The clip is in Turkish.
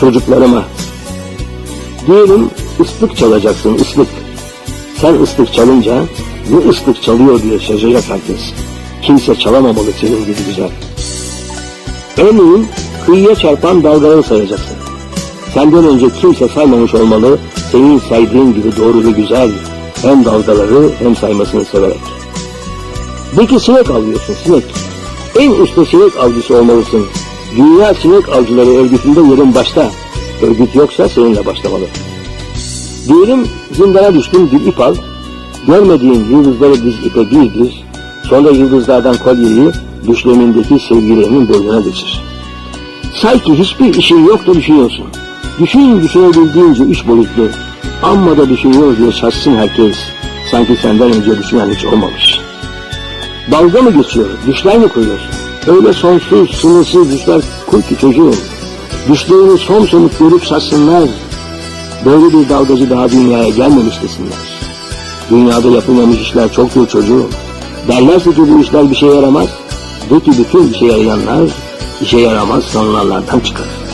çocuklarıma. Diyelim ıslık çalacaksın ıslık. Sen ıslık çalınca bu ıslık çalıyor diye şaşacak herkes. Kimse çalamamalı senin gibi güzel. Örneğin kıyıya çarpan dalgaları sayacaksın. Senden önce kimse saymamış olmalı senin saydığın gibi doğru ve güzel hem dalgaları hem saymasını severek. Peki sinek avlıyorsun sinek. En usta sinek avcısı olmalısın. Dünya Sinek Avcıları örgütünde yerin başta. Örgüt yoksa seninle başlamalı. Diyelim zindana düştün bir ip al. Görmediğin yıldızları diz ipe bir bir. Sonra yıldızlardan kolyeyi düşlemindeki sevgilinin boynuna geçir. Sanki hiçbir işin yok da düşünüyorsun. Düşün düşünebildiğince üç boyutlu. Amma da düşünüyor diye şaşsın herkes. Sanki senden önce düşünen hiç olmamış. Dalga mı geçiyor? Düşler mi koyuyorsun? Öyle sonsuz, sınırsız düşler kur ki çocuğum. Düşlerini son somut görüp şaşsınlar. Böyle bir dalgacı daha dünyaya gelmemiş desinler. Dünyada yapılmamış işler çoktur çocuğum. Derlerse ki bu işler bir şey yaramaz. De ki bütün işe yarayanlar işe yaramaz sanılanlardan çıkar.